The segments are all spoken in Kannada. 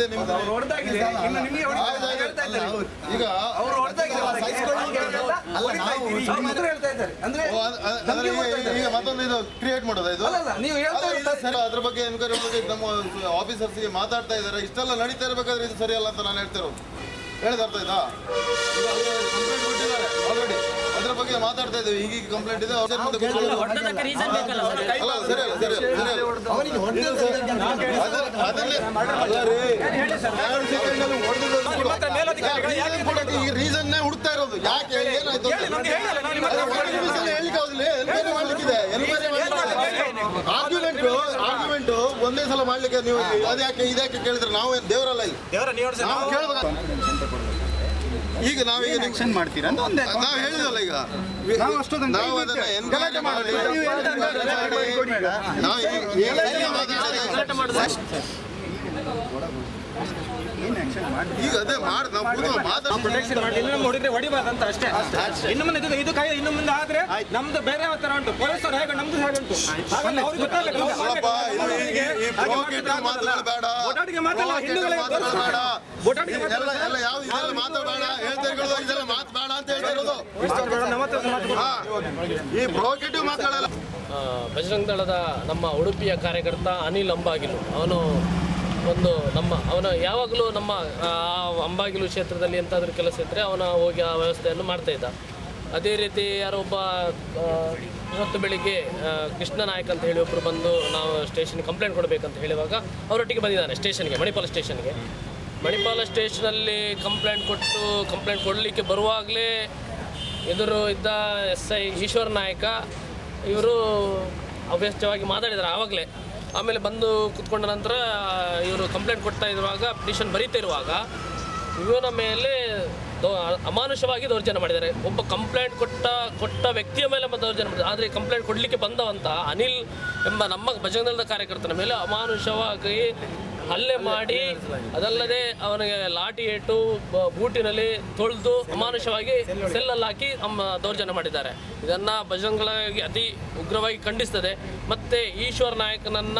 ಇದೆ ನಿಮ್ದು. ಈಗ ಅವರು ಈಗ- ಮತ್ತೊಂದು ಇದು ಕ್ರಿಯೇಟ್ ಮಾಡೋದು ಇದು? ನೀವು ಸರಿ ಅದ್ರ ಬಗ್ಗೆ ಎನ್ಕ್ವೈರಿ ಬಗ್ಗೆ ನಮ್ಮ ಆಫೀಸರ್ಸ್ಗೆ ಮಾತಾಡ್ತಾ ಇದ್ದಾರೆ. ಇಷ್ಟೆಲ್ಲ ನಡೀತಾ ಇರಬೇಕಾದ್ರೆ ಇದು ಸರಿಯಲ್ಲ ಅಂತ ನಾನು ಹೇಳ್ತಿರೋದು ಹೇಳಿದ ಅರ್ಥ ಆಯ್ತಾ? ಬಗ್ಗೆ ಮಾತಾಡ್ತಾ ಇದ್ದೇವೆ. ಈಗೀಗ ಕಂಪ್ಲೇಂಟ್ ಇದೆ. ಅವ್ರ ಮುಂದೆ ರೀಸನ್ ಈ ರೀಸನ್ನೇ ಹುಡುಕ್ತಾ ಇರೋದು. ಯಾಕೆ? ಏನಾಯ್ತು ಆಗುದಿಲ್ಲ ಮಾಡ್ಲಿಕ್ಕಿದೆ. ಆರ್ಗ್ಯುಮೆಂಟ್ ಆರ್ಗ್ಯುಮೆಂಟ್ ಒಂದೇ ಸಲ ಮಾಡ್ಲಿಕ್ಕೆ ನೀವು ಅದ್ಯಾಕೆ ಇದ್ಯಾಕೆ ಕೇಳಿದ್ರೆ ನಾವು ದೇವರಲ್ಲ ಇಲ್ಲಿ? ನಾವು ಕೇಳ್ಬೇಕು? ಈಗ ನಾವು ಈಗ ಆಕ್ಷನ್ ಮಾಡ್ತೀರಾ ಅಂತ ಒಂದೇ ನಾವು ಹೇಳಿದಲ್ಲ ಈಗ. ನಾವು ಅಷ್ಟೊಂದು ನಾವು ಅದನ್ನ ಮಾಡಿ ಈಗ. ಅದೇ ಮಾಡಿ ನಾವು ಕೂತು ಮಾತಾಡ್ತೀವಿ. ಪ್ರೊಟೆಕ್ಷನ್ ಮಾಡಿ ಇನ್ನು ನಮ್ಮ ಹೊಡಿದ್ರೆ ಹೊಡಿಬಾರ್ದಂತ ಅಷ್ಟೇ. ಇನ್ನು ಮುಂದೆ ಇದು ಇದು ಕೈ ಇನ್ನು ಮುಂದೆ ಆದ್ರೆ ನಮ್ದು ಬೇರೆ ತರ ಉಂಟು? ಪೊಲೀಸರು ಹೇಗೆ ನಮ್ದು ಹೇಗೆ ಉಂಟು? ಅವ್ರಿಗೆ ಗೊತ್ತಾಗಲ್ಲ. ಈ- ಮಾತಾಡಲ್ಲ ಆ, ಬಜರಂಗ ದಳದ ನಮ್ಮ ಉಡುಪಿಯ ಕಾರ್ಯಕರ್ತ ಅನಿಲ್ ಅಂಬಾಗಿಲು. ಅವನು ಒಂದು ನಮ್ಮ ಅವನ ಯಾವಾಗಲೂ ನಮ್ಮ ಅಂಬಾಗಿಲು ಕ್ಷೇತ್ರದಲ್ಲಿ ಎಂತಾದ್ರೂ ಕೆಲಸ ಇದ್ದರೆ ಅವನ ಹೋಗಿ ಆ ವ್ಯವಸ್ಥೆಯನ್ನು ಮಾಡ್ತಾ ಇದ್ದ. ಅದೇ ರೀತಿ ಯಾರೋ ಒಬ್ಬ ಇವತ್ತು ಬೆಳಿಗ್ಗೆ ಕೃಷ್ಣ ನಾಯಕ್ ಅಂತ ಹೇಳಿ ಒಬ್ಬರು ಬಂದು ನಾವು ಸ್ಟೇಷನ್ ಕಂಪ್ಲೇಂಟ್ ಕೊಡಬೇಕಂತ ಹೇಳುವಾಗ ಅವರೊಟ್ಟಿಗೆ ಬಂದಿದ್ದಾನೆ ಸ್ಟೇಷನ್ಗೆ, ಮಣಿಪಾಲ ಸ್ಟೇಷನ್ಗೆ. ಮಣಿಪಾಲ ಸ್ಟೇಷನಲ್ಲಿ ಕಂಪ್ಲೇಂಟ್ ಕೊಟ್ಟು ಕಂಪ್ಲೇಂಟ್ ಕೊಡಲಿಕ್ಕೆ ಬರುವಾಗಲೇ ಎದುರು ಇದ್ದ ಎಸ್ ಐ ಈಶ್ವರ್ ನಾಯಕ, ಇವರು ಅವ್ಯಸ್ತವಾಗಿ ಮಾತಾಡಿದ್ದಾರೆ ಆವಾಗಲೇ. ಆಮೇಲೆ ಬಂದು ಕುತ್ಕೊಂಡ ನಂತರ ಇವರು ಕಂಪ್ಲೇಂಟ್ ಕೊಡ್ತಾ ಇರುವಾಗ, ಪಿಟಿಷನ್ ಬರೀತಾ ಇರುವಾಗ ಇವನ ಮೇಲೆ ಅಮಾನುಷವಾಗಿ ದೌರ್ಜನ್ಯ ಮಾಡಿದ್ದಾರೆ. ಒಬ್ಬ ಕಂಪ್ಲೇಂಟ್ ಕೊಟ್ಟ ಕೊಟ್ಟ ವ್ಯಕ್ತಿಯ ಮೇಲೆ ದೌರ್ಜನ್ಯ ಮಾಡಿದ್ದಾರೆ. ಆದರೆ ಕಂಪ್ಲೇಂಟ್ ಕೊಡಲಿಕ್ಕೆ ಬಂದವಂತ ಅನಿಲ್ ಎಂಬ ನಮ್ಮ ಬಜರಂಗದಳದ ಕಾರ್ಯಕರ್ತನ ಮೇಲೆ ಅಮಾನುಷವಾಗಿ ಹಲ್ಲೆ ಮಾಡಿ, ಅದಲ್ಲದೆ ಅವನಿಗೆ ಲಾಠಿ ಏಟು ಬೂಟಿನಲ್ಲಿ ತೊಳೆದು ಅಮಾನುಷವಾಗಿ ಸೆಲ್ಲಲ್ಲಿ ಹಾಕಿ ದೌರ್ಜನ್ಯ ಮಾಡಿದ್ದಾರೆ. ಇದನ್ನ ಬಜರಂಗಳಾಗಿ ಅತಿ ಉಗ್ರವಾಗಿ ಖಂಡಿಸ್ತದೆ. ಮತ್ತೆ ಈಶ್ವರ್ ನಾಯಕನನ್ನ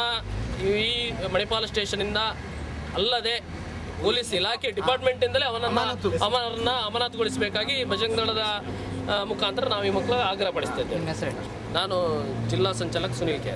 ಈ ಮಣಿಪಾಲ ಸ್ಟೇಷನಿಂದ ಅಲ್ಲದೆ ಪೊಲೀಸ್ ಇಲಾಖೆ ಡಿಪಾರ್ಟ್ಮೆಂಟಿಂದಲೇ ಅವನನ್ನ ಅವನನ್ನ ಅಮಾನತುಗೊಳಿಸಬೇಕಾಗಿ ಬಜರಂಗದಳದ ದಳದ ಮುಖಾಂತರ ನಾವು ಈ ಮಕ್ಕಳು ಆಗ್ರಹ ಪಡಿಸ್ತಾ ಇದ್ದೇವೆ ನಾನು ಜಿಲ್ಲಾ ಸಂಚಾಲಕ ಸುನೀಲ್ ಕೆ.